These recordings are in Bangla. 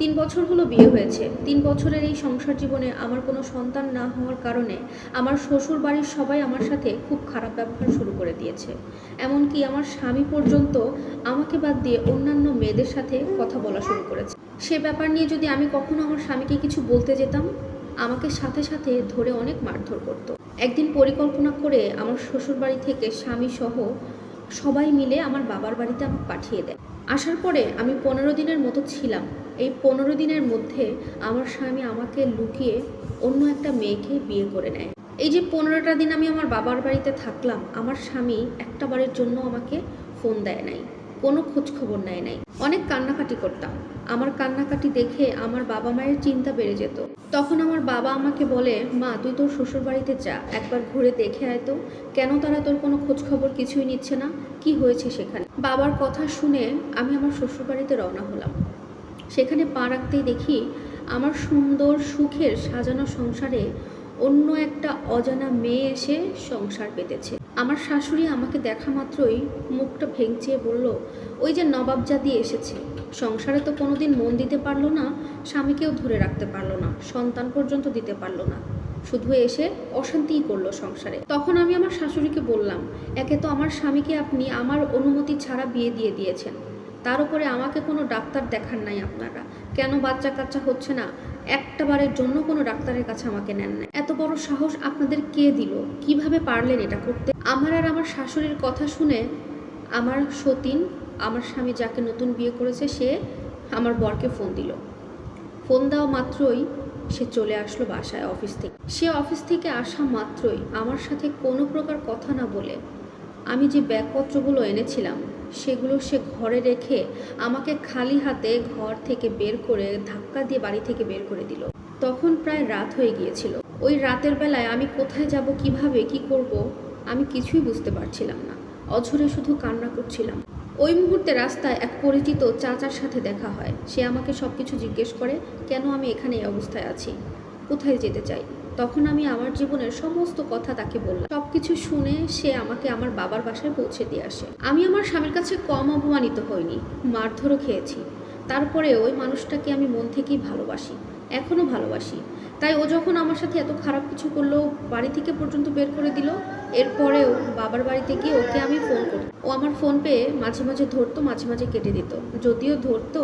তিন বছর হলো বিয়ে হয়েছে। তিন বছরের এই সংসার জীবনে আমার কোনো সন্তান না হওয়ার কারণে আমার শ্বশুর বাড়ির সবাই আমার সাথে খুব খারাপ ব্যবহার শুরু করে দিয়েছে। এমনকি আমার স্বামী পর্যন্ত আমাকে বাদ দিয়ে অন্যান্য মেয়েদের সাথে কথা বলা শুরু করেছে। সে ব্যাপার নিয়ে যদি আমি কখনো আমার স্বামীকে কিছু বলতে যেতাম, আমাকে সাথে সাথে ধরে অনেক মারধর করতো। একদিন পরিকল্পনা করে আমার শ্বশুর বাড়ি থেকে স্বামী সহ সবাই মিলে আমার বাবার বাড়িতে আমাকে পাঠিয়ে দেয়। আসার পরে আমি পনেরো দিনের মতো ছিলাম। এই পনেরো দিনের মধ্যে আমার স্বামী আমাকে লুকিয়ে অন্য একটা মেয়েকে বিয়ে করে নেয়। এই যে পনেরোটা দিন আমি আমার বাবার বাড়িতে থাকলাম, আমার স্বামী একটা বারের জন্য আমাকে ফোন দেয় নাই। কোনো খোঁজখবর নেয় নাই। অনেক কান্নাকাটি করতাম। আমার কান্নাকাটি দেখে আমার বাবা মায়ের চিন্তা বেড়ে যেত। তখন আমার বাবা আমাকে বলে, মা, তুই তোর শ্বশুর বাড়িতে যা। একবার ঘুরে দেখে আয় তো। কেন তারা তোর কোনো খোঁজখবর কিছুই নিচ্ছে না? কি হয়েছে সেখানে? বাবার কথা শুনে আমি আমার শ্বশুর বাড়িতে রওনা হলাম। সেখানে পা রাখতেই দেখি আমার সুন্দর সুখের সাজানো সংসারে অন্য একটা অজানা মেয়ে এসে সংসার পেতেছে। আমার শাশুড়ি আমাকে দেখা মাত্রই মুখটা ভেঙচিয়ে বলল, ওই যে নবাবজাদি এসেছে। সংসারে তো কোনোদিন মন দিতে পারল না, স্বামীকেও ধরে রাখতে পারল না, সন্তান পর্যন্ত দিতে পারল না। শুধু এসে অশান্তিই করল সংসারে। তখন আমি আমার শাশুড়িকে বললাম, একে তো আমার স্বামীকে আপনি আমার অনুমতি ছাড়া বিয়ে দিয়ে দিয়েছেন। তার উপরে আমাকে কোনো ডাক্তার দেখান নাই আপনারা। কেন বাচ্চা কাচ্চা হচ্ছে না? একটা বারের জন্য কোনো ডাক্তারের কাছে আমাকে নেন না এত বড় সাহস আপনাদের কে দিল? কীভাবে পারলেন এটা করতে? আমার আর আমার শাশুড়ির কথা শুনে আমার সতীন, আমার স্বামী যাকে নতুন বিয়ে করেছে, সে আমার বরকে ফোন দিল। ফোন দেওয়া মাত্রই সে চলে আসলো বাসায় অফিস থেকে। সে অফিস থেকে আসা মাত্রই আমার সাথে কোনো প্রকার কথা না বলে আমি যে ব্যাগপত্রগুলো এনেছিলাম সেগুলো সে ঘরে রেখে আমাকে খালি হাতে ঘর থেকে বের করে, ধাক্কা দিয়ে বাড়ি থেকে বের করে দিল। তখন প্রায় রাত হয়ে গিয়েছিল। ওই রাতের বেলায় আমি কোথায় যাব, কীভাবে, কি করব, আমি কিছুই বুঝতে পারছিলাম না। অঝরে শুধু কান্না করছিলাম। ওই মুহূর্তে রাস্তায় এক পরিচিত চাচার সাথে দেখা হয়। সে আমাকে সব কিছু জিজ্ঞেস করে, কেন আমি এখানে এই অবস্থায় আছি? কোথায় যেতে চাই? তখন আমি আমার জীবনের সমস্ত কথা তাকে বললাম। সব কিছু শুনে সে আমাকে আমার বাবার বাসায় পৌঁছে দিয়ে আসে। আমি আমার স্বামীর কাছে কম অপমানিত হইনি, মারধরও খেয়েছি। তারপরে ওই মানুষটাকে আমি মন থেকেই ভালোবাসি এখনও ভালোবাসি। তাই ও যখন আমার সাথে এত খারাপ কিছু করল, বাড়ি থেকে পর্যন্ত বের করে দিল এরপরেও বাবার বাড়িতে গিয়ে ওকে আমি ফোন করত ও আমার ফোন পেয়ে মাঝে মাঝে ধরতো, মাঝে মাঝে কেটে দিত। যদিও ধরতো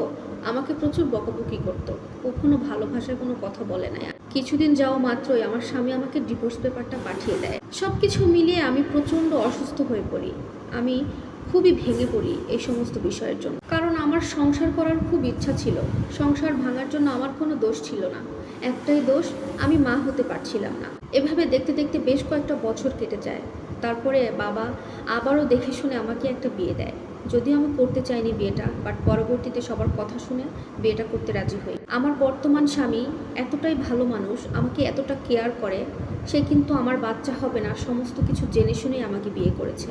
আমাকে প্রচুর বকাবকি করতো। কখনো ভালো ভাষায় কোনো কথা বলে না কিছুদিন যাওয়া মাত্রই আমার স্বামী আমাকে ডিভোর্স পেপারটা পাঠিয়ে দেয়। সব কিছু মিলিয়ে আমি প্রচণ্ড অসুস্থ হয়ে পড়ি। আমি খুবই ভেঙে পড়ি এই সমস্ত বিষয়ের জন্য। কারণ আমার সংসার করার খুব ইচ্ছা ছিল। সংসার ভাঙার জন্য আমার কোনো দোষ ছিল না। একটাই দোষ, আমি মা হতে পারছিলাম না। এভাবে দেখতে দেখতে বেশ কয়েকটা বছর কেটে যায়। তারপরে বাবা আবারও দেখে শুনে আমাকে একটা বিয়ে দেয়। যদিও আমি করতে চাইনি বিয়েটা বাট পরবর্তীতে সবার কথা শুনে বিয়েটা করতে রাজি হই। আমার বর্তমান স্বামী এতটাই ভালো মানুষ, আমাকে এতটা কেয়ার করে, সে কিন্তু আমার বাচ্চা হবে না, সমস্ত কিছু জেনে শুনেই আমাকে বিয়ে করেছে।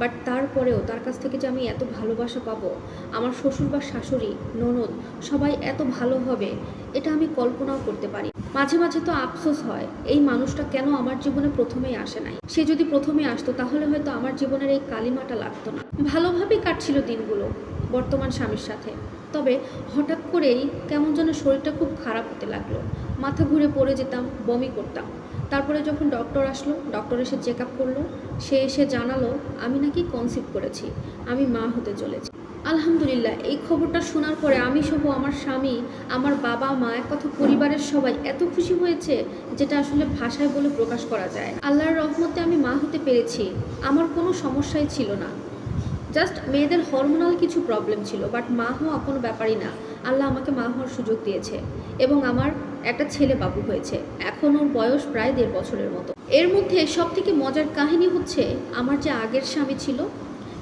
বাট তারপরেও তার কাছ থেকে যে আমি এত ভালোবাসা পাবো, আমার শ্বশুর বা শাশুড়ি, ননদ, সবাই এত ভালো হবে, এটা আমি কল্পনাও করতে পারি মাঝে মাঝে তো আফসোস হয়, এই মানুষটা কেন আমার জীবনে প্রথমেই আসে নাই? সে যদি প্রথমে আসতো, তাহলে হয়তো আমার জীবনের এই কালিমাটা লাগতো না। ভালোভাবেই কাটছিল দিনগুলো। বর্তমান স্বামীর সাথে। তবে হঠাৎ করেই কেমন যেন শরীরটা খুব খারাপ হতে লাগল। মাথা ঘুরে পড়ে যেতাম, বমি করতাম। তারপরে যখন ডক্টর আসলো, ডক্টর এসে চেক আপ করল। সে এসে জানালো, আমি নাকি কনসিভ করেছি, আমি মা হতে চলেছি। আলহামদুলিল্লাহ, এই খবরটা শোনার পরে আমি সহ আমার স্বামী, আমার বাবা, মা, এক কথা পরিবারের সবাই এত খুশি হয়েছে যেটা আসলে ভাষায় বলে প্রকাশ করা যায়। আল্লাহর রহমতে আমি মা হতে পেরেছি। আমার কোনো সমস্যাই ছিল না। জাস্ট মেয়েদের হরমোনাল কিছু প্রবলেম ছিল বাট মা হওয়া কোনো ব্যাপারই না। আল্লাহ আমাকে মা হওয়ার সুযোগ দিয়েছে এবং আমার একটা ছেলে বাবু হয়েছে। এখন ওর বয়স প্রায় দেড় বছরের মতো। এর মধ্যে সব থেকে মজার কাহিনী হচ্ছে, আমার যে আগের স্বামী ছিল,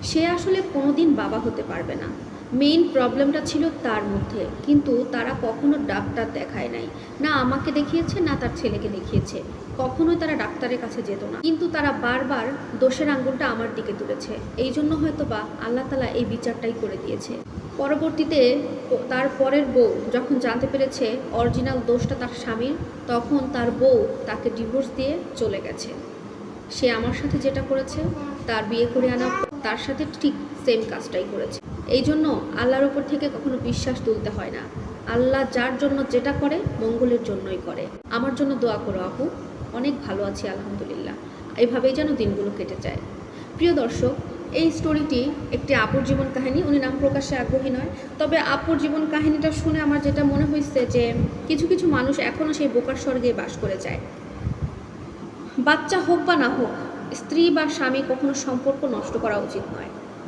সে আসলে কোনোদিন বাবা হতে পারবে না। মেইন প্রবলেমটা ছিল তার মধ্যে। কিন্তু তারা কখনো ডাক্তার দেখায় নাই। না আমাকে দেখিয়েছে, না তার ছেলেকে দেখিয়েছে। কখনোই তারা ডাক্তারের কাছে যেত না। কিন্তু তারা বারবার দোষের আঙ্গুলটা আমার দিকে তুলেছে। এই জন্য হয়তো বা আল্লাহ তালা এই বিচারটাই করে দিয়েছে। পরবর্তীতে তার পরের বউ যখন জানতে পেরেছে অরিজিনাল দোষটা তার স্বামীর, তখন তার বউ তাকে ডিভোর্স দিয়ে চলে গেছে। সে আমার সাথে যেটা করেছে, তার বিয়ে করে আনা, তার সাথে ঠিক সেম কাজটাই করেছে। এই জন্য আল্লাহর ওপর থেকে কখনো বিশ্বাস তুলতে হয় না। আল্লাহ যার জন্য যেটা করে, মঙ্গলের জন্যই করে। আমার জন্য দোয়া করো আপু। অনেক ভালো আছি, আলহামদুলিল্লাহ। এইভাবেই যেন দিনগুলো কেটে যায়। প্রিয় দর্শক, এই স্টোরিটি একটি আপুর জীবন কাহিনী। উনি নাম প্রকাশে আগ্রহী নয়। তবে আপুর জীবন কাহিনীটা শুনে আমার যেটা মনে হয়েছে যে, কিছু কিছু মানুষ এখনও সেই বোকার স্বর্গে বাস করে যায়। বাচ্চা হোক বা না হোক, স্ত্রী বা স্বামী কখনো সম্পর্ক নষ্ট করা উচিত নয়।